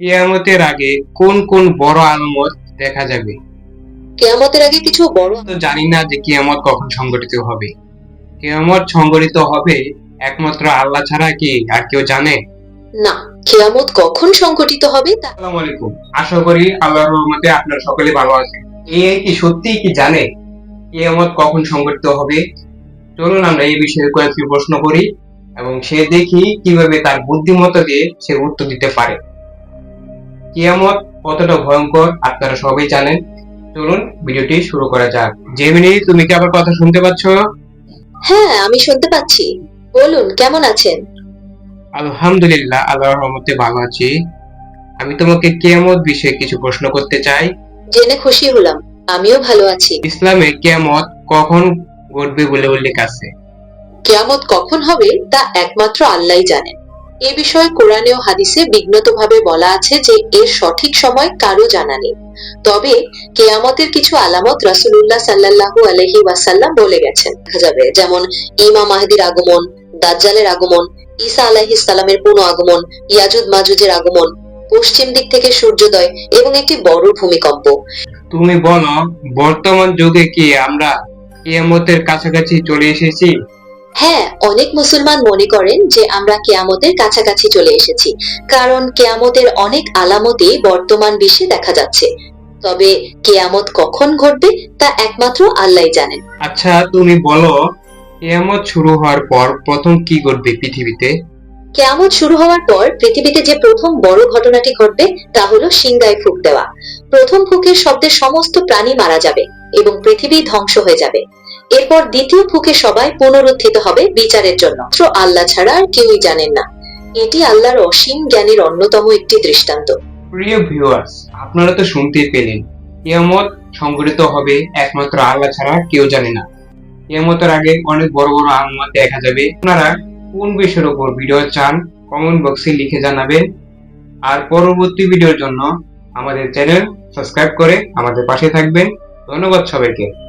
কিয়ামতের আগে কোন কোন বড় আলামত দেখা যাবে? কেয়ামতের আগে কিছু বড় তো জানি না যে কিয়ামত কখন সংগঠিত হবে। কিয়ামত সংগঠিত হবে একমাত্র আল্লাহ ছাড়া কি আর কেউ জানে? না কেয়ামত কখন সংঘটিত হবে তা আসসালামু আলাইকুম। আশা করি আল্লাহর রহমতে আপনারা সকলে ভালো আছেন। এ কি সত্যি কি জানে কিয়ামত কখন সংগঠিত হবে? চলুন আমরা এই বিষয়ে কয়েকটি প্রশ্ন করি এবং সে দেখি কীভাবে তার বুদ্ধিমত্তা দিয়ে সে উত্তর দিতে পারে। কিয়ামত কতটা ভয়ঙ্কর আপনারা সবাই জানেন। চলুন ভিডিওটি শুরু করা যাক। জেমিনি তুমি কি আবার কথা শুনতে পাচ্ছ? হ্যাঁ আমি শুনতে পাচ্ছি। বলুন কেমন আছেন? আলহামদুলিল্লাহ আল্লাহর রহমতে ভালো আছি। আমি তোমাকে কিয়ামত বিষয়ে কিছু প্রশ্ন করতে চাই। জেনে খুশি হলাম। আমিও ভালো আছি। ইসলামে কিয়ামত কখন ঘটবে বলে উল্লেখ আছে? কেয়ামত কখন হবে তা একমাত্র আল্লাহই জানেন। এ বিষয়ে কোরআনে ও হাদিসে বিঘ্নতভাবে বলা আছে যে এর সঠিক সময় কারও জানা নেই। তবে কেয়ামতের কিছু আলামত রাসূলুল্লাহ সাল্লাল্লাহু আলাইহি ওয়াসাল্লাম বলে গেছেন। দেখা যাবে, যেমন ইমাম মাহদির আগমন, দাজ্জালের আগমন, ঈসা আলাইহিস সালামের পুনঃ আগমন, ইয়াজুদ মাজুজের আগমন, পশ্চিম দিক থেকে সূর্যোদয় এবং একটি বড় ভূমিকম্প। তুমি বলো, বর্তমান যুগে কি আমরা কিয়ামতের কাছাকাছি চলে এসেছি? হ্যাঁ অনেক মুসলমান মনে করেন যে আমরা কেয়ামতের কাছাকাছি চলে এসেছি কারণ কেয়ামতের অনেক আলামতই বর্তমান বিশ্বে দেখা যাচ্ছে। তবে কেয়ামত কখন ঘটবে তা একমাত্র আল্লাহ জানেন। আচ্ছা তুমি বলো কিয়ামত শুরু হওয়ার পর প্রথম কি ঘটবে পৃথিবীতে? কেয়ামত শুরু হওয়ার পর পৃথিবীতে যে প্রথম বড় ঘটনাটি ঘটবে তা হলো সিংগায় ফুক দেওয়া। প্রথম ফুকের শব্দে সমস্ত প্রাণী মারা যাবে এবং পৃথিবী ধ্বংস হয়ে যাবে। এরপর দ্বিতীয় ফুকে সবাই পুনরুত্থিত হবে বিচারের জন্য। আল্লাহ ছাড়া আর কেউই জানেন না। এটি আল্লাহর অসীম জ্ঞানের অন্যতম একটি দৃষ্টান্ত। প্রিয় ভিউয়ার্স আপনারা তো শুনতেই পেলেন। কিয়ামত সংঘটিত হবে, একমাত্র আল্লাহ ছাড়া কেউ জানে না। কিয়ামতের আগে অনেক বড় বড় আলামত দেখা যাবে। আপনারা কোন বিষয়ের উপর ভিডিও চান কমেন্ট বক্সে লিখে জানাবেন। আর পরবর্তী ভিডিওর জন্য আমাদের চ্যানেল সাবস্ক্রাইব করে আমাদের পাশে থাকবেন। ধন্যবাদ সবাইকে।